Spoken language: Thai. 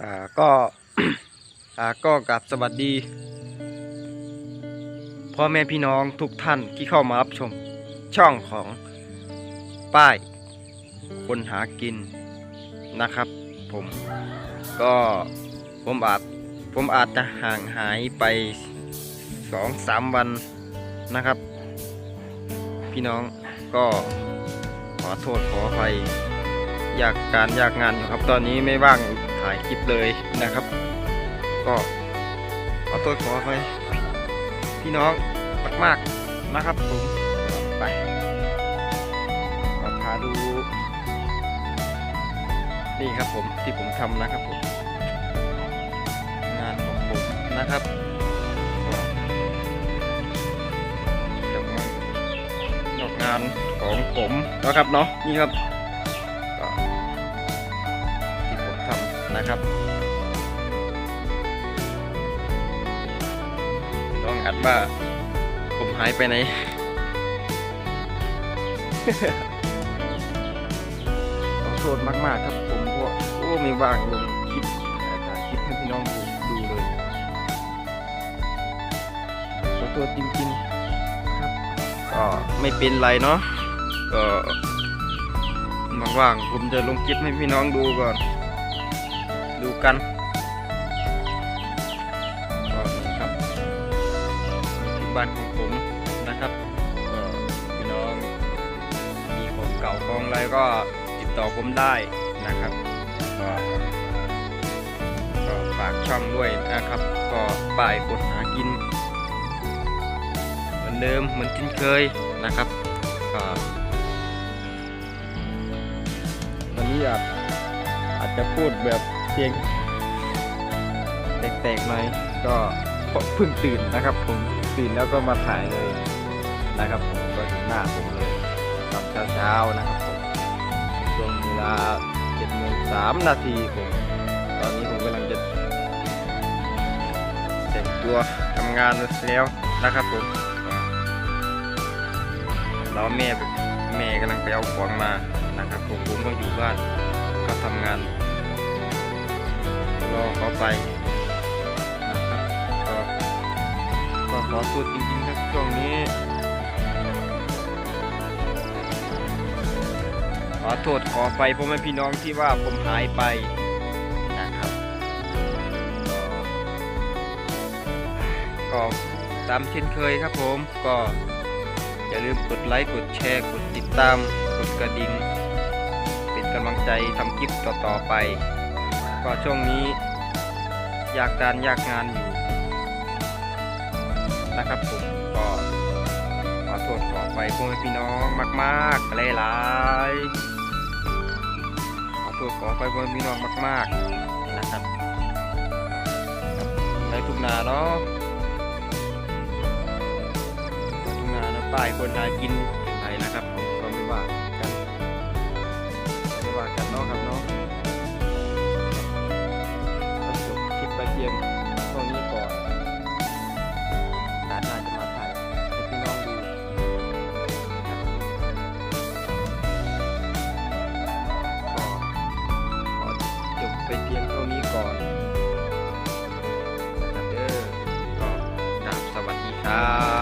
อ่าก็อ่าก็กลับสวัสดีพ่อแม่พี่น้องทุกท่านที่เข้ามารับชมช่องของป้ายคนหากินนะครับ ผมก็ผมอาจผมอาจจะห่างหายไปสองสามวันนะครับ พี่น้องก็ขอโทษขออภัยอยากการอยากงานอยู่ครับตอนนี้ไม่ว่าง ถ่ายคลิปเลยนะครับ ก็ขอโทษขออภัยพี่น้องมากๆนะครับผมไปมาพาดู นี่ครับผมที่ผมทำนะครับผมงานของผมนะครับจานอกงานของผมนะครับเนาะนี่ครับ นะครับต้องอัดว่าผมหายไปไหนขอโทษมาก ๆ ครับผมพราะโอ้ไม่ว่างลงคลิปถ่ายคลิปให้พี่น้องดูดูเลยขอโทษจริง ๆ ครับ ก็ไม่เป็นไรเนาะก็ว่างๆผมจะลงคลิปให้พี่น้องดูก่อน ดูกันก็นี่ครับที่บ้านของผมนะครับก็พี่น้องมีของเก่าของอะไรก็ติดต่อผมได้นะครับก็ก็ฝากช่องด้วยนะครับ ก็ป้ายกดหากิน เหมือนเดิมเหมือนที่เคยนะครับก็วันนี้อาจอาจจะพูดแบบ เสียงแตกๆหน่อยก็เพราะเพิ่งตื่นนะครับผมตื่นแล้วก็มาถ่ายเลยนะครับผมก็ถึงหน้าผมเลยตอนเช้าๆนะครับผมช่วงเวลาเจ็ดโมงสามนาทีผมตอนนี้ผมกำลังจะแต่งตัวทำงานแล้วนะครับผมแล้วแม่แม่กำลังไปเอาของมานะครับผมผมก็อยู่บ้านก็ทำงาน รอเขาไปนะครับก็ก็ขอโทษจริงๆครับช่วงนี้ขอโทษขอไปพ่อแม่พี่น้องที่ว่าผมหายไปนะครับ ก็ตามเช่นเคยครับผมก็อย่าลืมกดไลค์กดแชร์กดติดตามกดกระดิ่งเป็นกำลังใจทำคลิปต่อๆไป ก็ช่วงนี้อยากการอยากงานอยู่นะครับผมก็ขอโทษขอไปพ่อแม่พี่น้องมากๆหลายๆขอโทษขอไปพ่อแม่พี่น้องมาก ๆนะครับไปทุกนาเนาะทุกนาเนาะป้ายคนหากินไปนะครับผมก็ไม่ว่ากันไม่ว่ากันเนาะครับเนาะ เทียมตรงนี้ก่อนตัดมาจะมาถ่ายให้พี่น้องดูก็จบไปเพียงเท่านี้ก่อนนะครับเด้อก็สวัสดีครับ